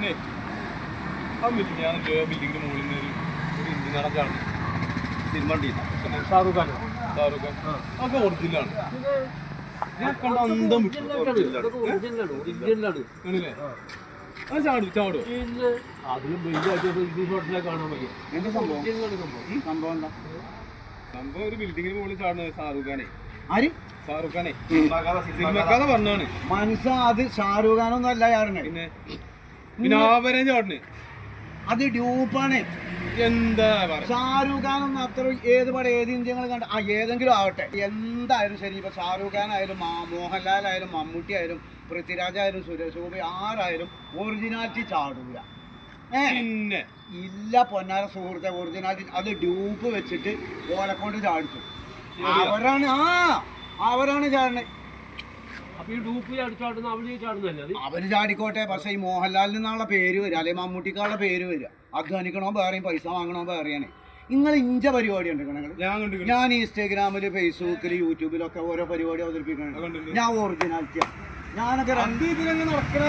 പിന്നെ ആ ഞാൻ ബിൽഡിങ്ങിന്റെ മുകളിൽ നിന്ന് ഒരു ഒരു ഇന്ത്യൻ നടക്കാണ് തിരുമണ്ടി ഷാറുഖ് ഖാൻ ഷാറുഖ് ഖാൻ അതൊക്കെ ഒറിജിനലാണ് ഞാൻ കണ്ട അന്തം വിട്ടു. ആണല്ലേ? ആ. ചാടു ചാടു അതിലും വലിയ കാണാൻ വയ്യ. എന്താ സംഭവം? സംഭവം. എന്താ? സംഭവം ഒരു ബിൽഡിങ്ങിന് മുകളിൽ ചാടുന്നത് ഷാറുഖ് ഖാനെ ആര്? ഷാറുഖ് ഖാനെ കഥ പറഞ്ഞാണ് മനസ്സാ അത് ഷാറുഖ് ഖാനൊന്നും അല്ല പിന്നെ പിന്നെ ആവരെ ചാടണ് അത് ഡ്യൂപ്പാണ്. എന്താ ഷാരൂഖ് ഖാൻ ഒന്നും അത്ര ഏത് പടം ഏത് ഇന്ത്യങ്ങൾ കണ്ട ആ ഏതെങ്കിലും ആവട്ടെ. എന്തായാലും ശരി ഇപ്പൊ ഷാരൂഖ് ഖാൻ ആയാലും മോഹൻലാൽ ആയാലും മമ്മൂട്ടി ആയാലും പൃഥ്വിരാജ് ആയാലും സുരേഷ് ഗോപി ആരായാലും ഒറിജിനാലിറ്റി ചാടൂല. പിന്നെ? ഇല്ല പൊന്നാര സുഹൃത്തെ ഒറിജിനാലിറ്റി. അത് ഡ്യൂപ്പ് വെച്ചിട്ട് ഓലക്കൊണ്ട് ചാടിച്ചു. അവരാണ് ആ അവരാണ് ചാടണേ അപ്പൊ ഈ ഡൂപ്പ് ചാടിച്ചാടുന്ന അവിടെ ചാടുന്നല്ലേ അവർ ചാടിക്കോട്ടെ പക്ഷെ ഈ മോഹൻലാലിൽ നിന്നുള്ള പേര് വരിക അല്ലെങ്കിൽ മമ്മൂട്ടിക്കാളുടെ പേര് വരിക. അധ്വാനിക്കണോ വേറെയും പൈസ വാങ്ങണോ വേറെയാണ്. നിങ്ങൾ ഇഞ്ച പരിപാടി ഉണ്ട് ഞാൻ ഇൻസ്റ്റാഗ്രാമിൽ ഫേസ്ബുക്കിൽ യൂട്യൂബിലൊക്കെ ഓരോ പരിപാടി അവതരിപ്പിക്കുന്നുണ്ട്. ഞാൻ ഒറിജിനാലിറ്റിയാണ് ഞാനൊക്കെ രണ്ട് നടക്കണ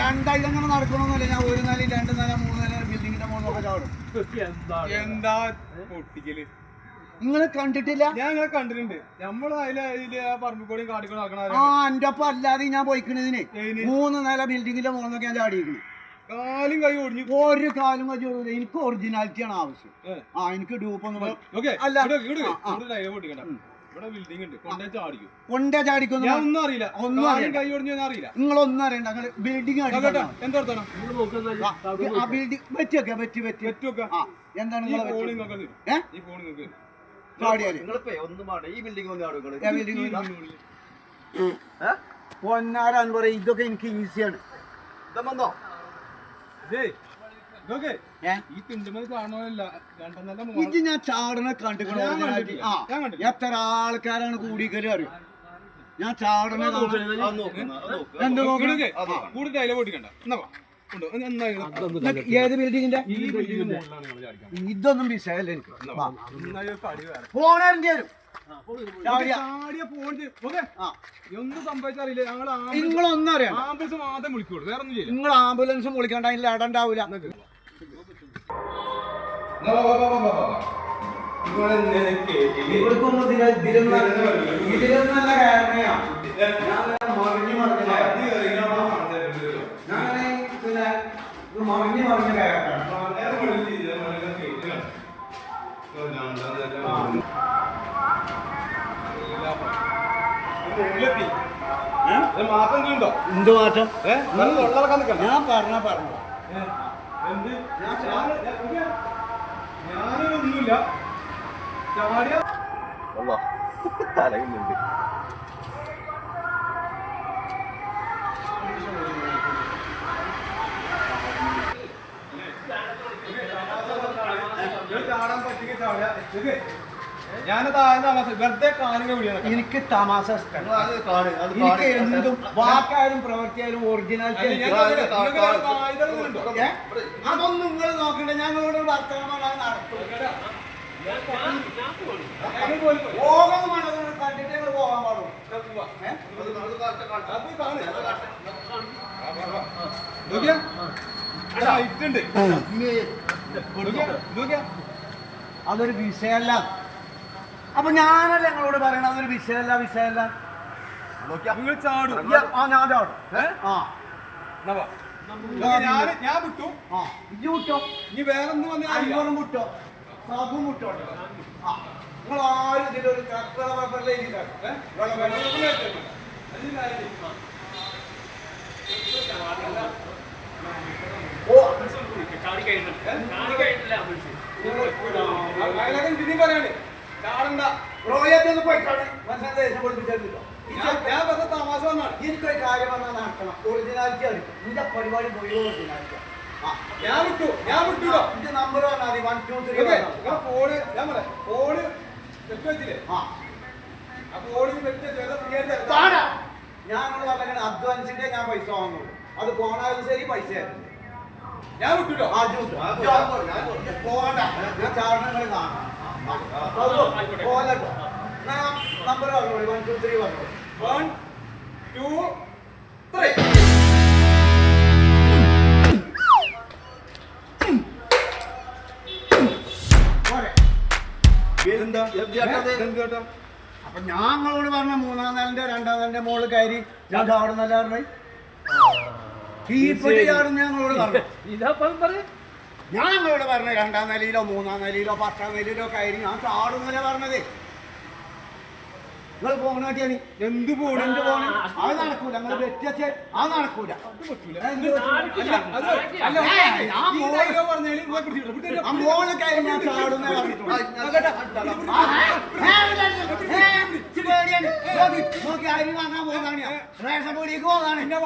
രണ്ടായിരങ്ങനെ നടക്കണമെന്നല്ല ഞാൻ ഒരു നില രണ്ട് നില മൂന്ന് നില ബിൽഡിങ്ങിന്റെ മുകളിലൊക്കെ ചാടും. എന്താ പൊട്ടിക്കൽ? നിങ്ങൾ കണ്ടിട്ടില്ല? ഞാൻ ഇങ്ങനെ കണ്ടിട്ടുണ്ട്. നമ്മൾ അതിൽ അതിൽ ആ നടക്കണ എന്റെ ഒപ്പം അല്ലാതെ ഞാൻ പോയിക്കണതിന് മൂന്ന് നില ബിൽഡിങ്ങിന്റെ മൂന്നൊക്കെ ഞാൻ ചാടിയിരിക്കുന്നു. കാലും കൈ ഒടിഞ്ഞു ഒരു കാലും കൈ കഴിയൂല എനിക്ക് ഒറിജിനാലിറ്റിയാണ് ആവശ്യം. ആ എനിക്ക്. ഓക്കെ. അല്ല. കൊണ്ടേ ചാടിക്കും. കൊണ്ടേ ചാടിക്കൊന്നും ഞാൻ ഒന്നും അറിയില്ല. ഒന്നും അറിയില്ല. കൈ ഒടിഞ്ഞു അറിയില്ല. നിങ്ങളൊന്നും അറിയണ്ട. അങ്ങനെ ബിൽഡിംഗ് നിങ്ങൾ ആ ബിൽഡിംഗ് പറ്റിയൊക്കെ പറ്റി പറ്റി എന്താണ് ഈ പൊന്നാരാന്ന് പറയും ഇതൊക്കെ എനിക്ക് ഈസിയാണ് ഇത് ഞാൻ ചാടനെ കണ്ടിക്കണ എത്ര ആൾക്കാരാണ് കൂടിക്കൽ അറിയും ഞാൻ എന്ത് നോക്കണം ഇതൊക്കെ കൂടുതൽ ഡയലോഗ് പൊട്ടിക്കണ്ട എന്നാ ഏത് ബിൽഡിങ്ങിന്റെ ഇതൊന്നും വിഷയമല്ല എനിക്ക്. പോണേ വരും നിങ്ങളൊന്നും അറിയാം ആംബുലൻസ് മാത്രം വിളിക്കുള്ളൂ. വേറെ ഒന്നും ചെയ്യില്ല. നിങ്ങൾ ആംബുലൻസും വിളിക്കണ്ട അതിൽ ഇടണ്ടാവൂല. ഇവർക്കൊന്നും നല്ല കാരണയാ. എന്ത് മാറ്റം? ഞാൻ പറഞ്ഞ പറഞ്ഞു. തലയുന്നുണ്ട് ചാടാൻ പറ്റിയ ചാടിയ. ഞാൻ താമസം വെറുതെ വിടിയാണ് എനിക്ക് തമാശ എനിക്ക്. എന്തും വാക്കായാലും പ്രവൃത്തിയായാലും ഒറിജിനാലിറ്റി? അതൊന്നും നിങ്ങൾ നോക്കണ്ട. ഞങ്ങളോട് വർത്തമാനം പോകാൻ കണ്ടിട്ട് ഞങ്ങൾ പോകാൻ? അതൊരു വിഷയമല്ല. അപ്പൊ ഞാനല്ല ഞങ്ങളോട് പറയണത് അതൊരു വിഷയമല്ല വിഷയമല്ല നിങ്ങൾ ചാടും ഇയ്യ, ആ ഞാൻ ചാടും. ആ ഞാൻ ഞാൻ വിട്ടു ആ ഇജ്ജ് വിട്ടോ ഇനി വേറെ ഒന്നും വന്നാൽ അയ്യോറും വിട്ടോ സാബും വിട്ടോ ആ നിങ്ങൾ ആരും ഇതിലൊരു കർത്തറ പേപ്പറിൽ എഴുതിയിട്ടാണ് ഓ ഞാൻ- ഞാൻ പറഞ്ഞ തമാശ വന്നാണ്. എനിക്കൊരു കാര്യം വന്നാൽ നടക്കണം ഒറിജിനാലിറ്റി ആയിരിക്കും നിന്റെ പരിപാടി പോയി ഒറിജിനാലിറ്റി ആ ഞാൻ വിട്ടു. ഞാൻ വിട്ടുല്ലോ നിന്റെ നമ്പർ പറഞ്ഞാൽ മതി. One two three okay phone ഞാൻ പറയാം. ഫോണ് വെച്ചില്ലേ? ആ. ഞാൻ പറഞ്ഞ അധ്വാനിച്ചിട്ടേ ഞാൻ പൈസ വാങ്ങുള്ളൂ. അത് പോണാലും ശരി പൈസ. ഞാൻ വിട്ടു ആ ജ്യൂസ് പോകണ്ട ഞാൻ ചാടനങ്ങൾ കാണാം കേട്ടോ എന്നാ നമ്പർ അപ്പൊ ഞങ്ങളോട് പറഞ്ഞ മൂന്നാം നാലിന്റെ രണ്ടാം നാലിന്റെ മോൾ കയറി ഞാൻ അവിടെ നല്ല പറഞ്ഞു ഞങ്ങളോട് പറഞ്ഞു. ഇതാ പറഞ്ഞു. ഞാൻ നിങ്ങളോട് പറഞ്ഞ രണ്ടാം നിലയിലോ മൂന്നാം നിലയിലോ പത്താം നിലയിലോ കയറി ഞാൻ ചാടുന്നല്ലേ പറഞ്ഞത്? നിങ്ങൾ പോകണ കാട്ടിയാണ് എന്ത് പോണ് എന്ത് പോണ് അത് നടക്കൂല നിങ്ങൾ വ്യത്യസ്ത അത് നടക്കൂല. ഞാൻ മോൾ ഞാൻ ചാടുന്നേ. നോക്ക്, അരി വാങ്ങാൻ പോകുന്നതാണ് ഞാൻ. റേഷൻ പീടികയ്ക്ക് പോകാണ് ഞാൻ-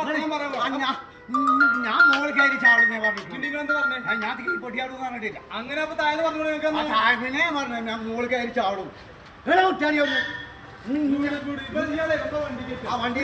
ഞാൻ തീ പറഞ്ഞിട്ടില്ല. അങ്ങനെ അപ്പൊ താഴെ പറഞ്ഞു ആ താഴ്മനെ പറഞ്ഞു ഞാൻ മോൾ കയറി ചാടും. എടാ കുട്ടാണി ഒന്ന് ഇങ്ങനെ ആ വണ്ടി